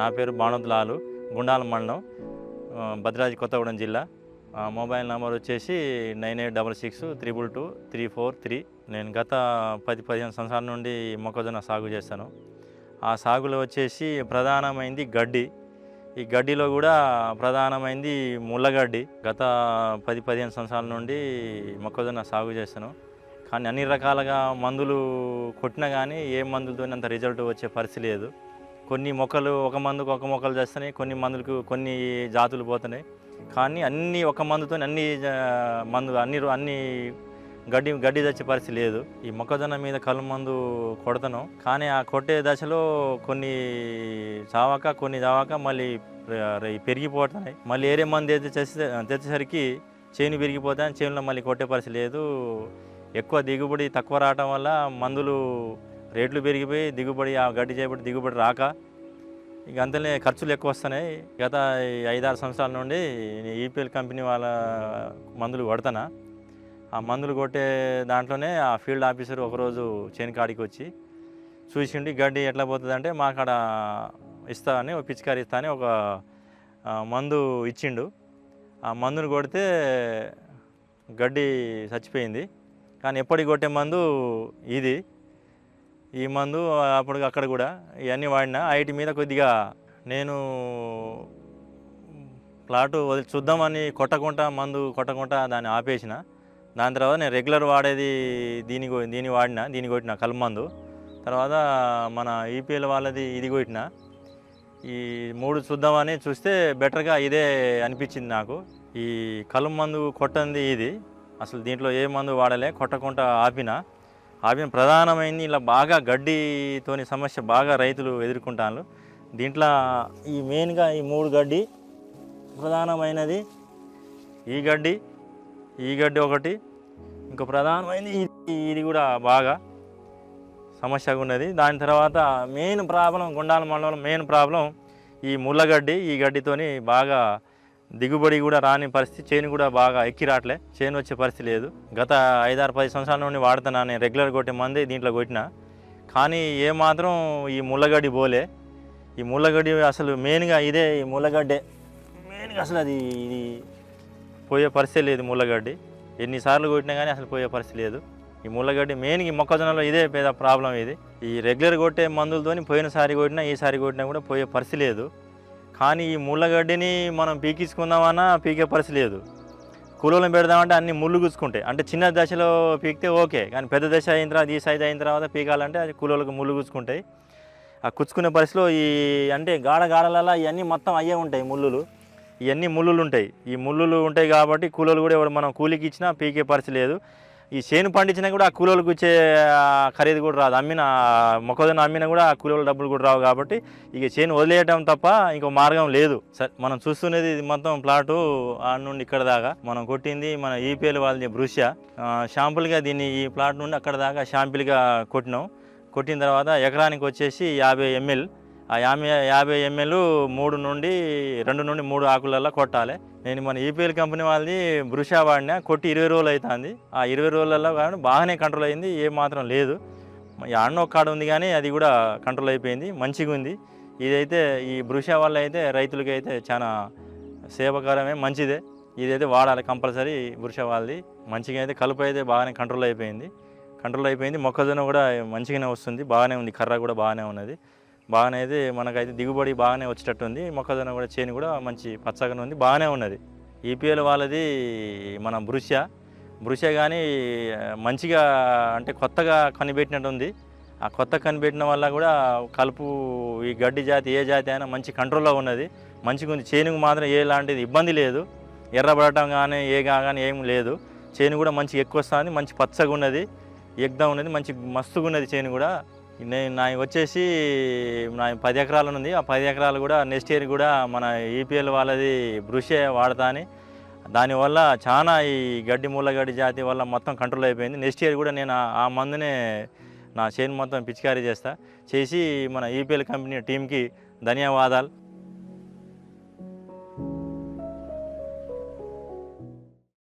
నా పేరు బాణోద్లాలు గుండాల మండలం భద్రాద్రి కొత్తగూడెం జిల్లా. మొబైల్ నెంబర్ వచ్చేసి nine eight double six triple two three four three. నేను గత పది పదిహేను సంవత్సరాల నుండి మొక్కజొన్న సాగు చేస్తాను. ఆ సాగులో వచ్చేసి ప్రధానమైంది గడ్డి. ఈ గడ్డిలో కూడా ప్రధానమైంది ముళ్ళగడ్డి. గత పది పదిహేను సంవత్సరాల నుండి మొక్కజొన్న సాగు చేస్తాను. కానీ అన్ని రకాలుగా మందులు కొట్టినా కానీ ఏ మందులతో అంత రిజల్ట్ వచ్చే పరిస్థితి లేదు. కొన్ని మొక్కలు ఒక మందుకు ఒక మొక్కలు చేస్తున్నాయి కొన్ని మందులకు కొన్ని జాతులు పోతున్నాయి. కానీ అన్ని ఒక మందుతో అన్ని జా- మందు అన్ని అన్ని గడ్డి గడ్డి తెచ్చే పరిస్థితి లేదు. ఈ మొక్కజొన్న మీద కలుపు మందు కొడతాను కానీ ఆ కొట్టే దశలో కొన్ని చావాక కొన్ని చావాక మళ్ళీ పెరిగిపోతున్నాయి. మళ్ళీ ఏరే మందు అయితే చేసే తెచ్చేసరికి చేను పెరిగిపోతాయి చేనులో మళ్ళీ కొట్టే పరిస్థితి లేదు. ఎక్కువ దిగుబడి తక్కువ రావటం వల్ల మందులు రేట్లు పెరిగిపోయి దిగుబడి ఆ గడ్డి చేయబడి దిగుబడి రాక ఇక అంతనే ఖర్చులు ఎక్కువ వస్తున్నాయి. గత ఐదారు సంవత్సరాల నుండి ఈపీఎల్ కంపెనీ వాళ్ళ మందులు కొడతానా. ఆ మందులు కొట్టే దాంట్లోనే ఆ ఫీల్డ్ ఆఫీసర్ ఒకరోజు చేను కాడికి వచ్చి చూసిండి గడ్డి ఎట్లా పోతుంది అంటే మా కాడ ఇస్తా అని ఒక పిచికారి ఇస్తా అని ఒక మందు ఇచ్చిండు. ఆ మందును కొడితే గడ్డి చచ్చిపోయింది. కానీ ఎప్పటికి కొట్టే మందు ఇది. ఈ మందు అప్పుడు అక్కడ కూడా ఇవన్నీ వాడినా. ఐటి మీద కొద్దిగా నేను ప్లాటు వదిలి చూద్దామని కొట్టకుండా మందు కొట్టకుండా దాన్ని ఆపేసిన. దాని తర్వాత నేను రెగ్యులర్ వాడేది దీని కొ- దీని వాడిన దీని కొట్టిన కలుపు మందు. తర్వాత మన ఈపీఎల్ వాళ్ళది ఇది కొట్టిన. ఈ మూడు చూద్దామని చూస్తే బెటర్గా ఇదే అనిపించింది నాకు. ఈ కలుపు మందు కొట్టంది ఇది. అసలు దీంట్లో ఏ మందు వాడలే కొట్టకుండా ఆపిన. అవి ప్రధానమైంది. ఇలా బాగా గడ్డితోని సమస్య బాగా రైతులు ఎదుర్కొంటాను దీంట్లో ఈ మెయిన్గా ఈ మూడు గడ్డి ప్రధానమైనది. ఈ గడ్డి ఈ గడ్డి ఒకటి. ఇంకో ప్రధానమైనది ఇది ఇది కూడా బాగా సమస్యగా ఉన్నది. దాని తర్వాత మెయిన్ ప్రాబ్లం గుండాల మండలం మెయిన్ ప్రాబ్లం ఈ ముళ్ళగడ్డి ఈ గడ్డితోని బాగా దిగుబడి కూడా రాని పరిస్థితి చేను కూడా బాగా ఎక్కి రావట్లే చేను వచ్చే పరిస్థితి లేదు. గత ఐదారు పది సంవత్సరాల నుండి వాడుతున్నా నేను రెగ్యులర్ కొట్టే మంది దీంట్లో కొట్టిన. కానీ ఏమాత్రం ఈ ముళ్ళగడ్డి పోలే. ఈ ముళ్ళగడ్డి అసలు మెయిన్గా ఇదే ఈ ముళ్ళగడ్డే మెయిన్గా అసలు అది ఇది పోయే పరిస్థితి లేదు ముళ్ళగడ్డి ఎన్నిసార్లు కొట్టినా కానీ అసలు పోయే పరిస్థితి లేదు. ఈ ముళ్ళగడ్డి మెయిన్ ఈ మొక్కజొన్నలో ఇదే పెద్ద ప్రాబ్లం ఇది. ఈ రెగ్యులర్ కొట్టే మందులతోని పోయినసారి కొట్టినా ఈసారి కొట్టినా కూడా పోయే పరిస్థితి లేదు. కానీ ఈ ముళ్ళగడ్డిని మనం పీకించుకుందామన్నా పీకే పరిస్థితి లేదు. కూలోళ్ళని పెడదామంటే అన్ని ముళ్ళు గుచ్చుకుంటాయి. అంటే చిన్న దశలో పీకితే ఓకే కానీ పెద్ద దశ అయిన తర్వాత ఈ సైజ్ అయిన తర్వాత పీకాలంటే అది కూలోలకు ముళ్ళు గుచ్చుకుంటాయి. ఆ కుచ్చుకునే పరిస్థితిలో ఈ అంటే గాఢ గాఢలలో ఇవన్నీ మొత్తం అయ్యే ఉంటాయి ముళ్ళులు. ఇవన్నీ ముళ్ళులు ఉంటాయి. ఈ ముళ్ళులు ఉంటాయి కాబట్టి కూలోలు కూడా ఎవరు మనం కూలికి ఇచ్చినా పీకే పరిస్థితి లేదు. ఈ చేను పండించినా కూడా ఆ కూలీలకు వచ్చే ఖరీదు కూడా రాదు. అమ్మిన మొక్కజొన్న అమ్మినా కూడా ఆ కూలీల డబ్బులు కూడా రావు కాబట్టి ఇక చేను వదిలేయటం తప్ప ఇంకో మార్గం లేదు. సరే మనం చూస్తున్నది ఇది మొత్తం ప్లాటు ఆ నుండి ఇక్కడ దాకా. మనం కొట్టింది మన ఈపీఎల్ వాళ్ళది బ్రూషియా షాంపుల్గా దీన్ని ఈ ప్లాట్ నుండి అక్కడ దాకా షాంపుల్గా కొట్టినాం. కొట్టిన తర్వాత ఎకరానికి వచ్చేసి యాభై ఎంఎల్ ఆ యాభై యాభై ఎంఎల్ మూడు నుండి రెండు నుండి మూడు ఆకులలో కొట్టాలి. నేను మన ఈపీఎల్ కంపెనీ వాళ్ళది బ్రుషా వాడినా కొట్టి ఇరవై రోజులు అవుతుంది ఆ ఇరవై రోజులలో కానీ బాగానే కంట్రోల్ అయింది ఏ మాత్రం లేదు. ఈ అన్న ఒక కాడ ఉంది కానీ అది కూడా కంట్రోల్ అయిపోయింది మంచిగా ఉంది. ఇదైతే ఈ బ్రుషా వల్ల అయితే రైతులకి అయితే చాలా సేవకరమే మంచిదే. ఇదైతే వాడాలి కంపల్సరీ బృషా వాళ్ళది. మంచిగా అయితే కలుపు అయితే బాగానే కంట్రోల్ అయిపోయింది. కంట్రోల్ అయిపోయింది మొక్కజొన్న కూడా మంచిగానే వస్తుంది బాగానే ఉంది కర్ర కూడా బాగానే ఉన్నది. బాగానే అయితే మనకైతే దిగుబడి బాగానే వచ్చేటట్టు ఉంది మొక్కజొన్న కూడా చేను కూడా మంచి పచ్చగానే ఉంది బాగానే ఉన్నది. ఈపీఎల్ వాళ్ళది మన బృష. బృష కానీ మంచిగా అంటే కొత్తగా కనిపెట్టినట్టు ఉంది. ఆ కొత్త కనిపెట్టిన వల్ల కూడా కలుపు ఈ గడ్డి జాతి ఏ జాతి అయినా మంచి కంట్రోల్లో ఉన్నది. మంచిగా ఉంది. చేనుకు మాత్రం ఎలాంటిది ఇబ్బంది లేదు. ఎర్రబడటం కానీ ఏ కానీ ఏం లేదు. చేను కూడా మంచి ఎక్కువ వస్తుంది మంచి పచ్చగా ఉన్నది. ఎగ్దా ఉన్నది మంచి మస్తుగా ఉన్నది చేను కూడా. నేను నా వచ్చేసి నా పది ఎకరాలు ఉంది. ఆ పది ఎకరాలు కూడా నెక్స్ట్ ఇయర్ కూడా మన ఈపీఎల్ వాళ్ళది బ్రుషే వాడతా అని. దానివల్ల చాలా ఈ గడ్డి మూలగడ్డి జాతి వల్ల మొత్తం కంట్రోల్ అయిపోయింది. నెక్స్ట్ ఇయర్ కూడా నేను ఆ- ఆ మందునే నా చేను మొత్తం పిచికారీ చేస్తా. చేసి మన ఈపీఎల్ కంపెనీ టీంకి ధన్యవాదాలు.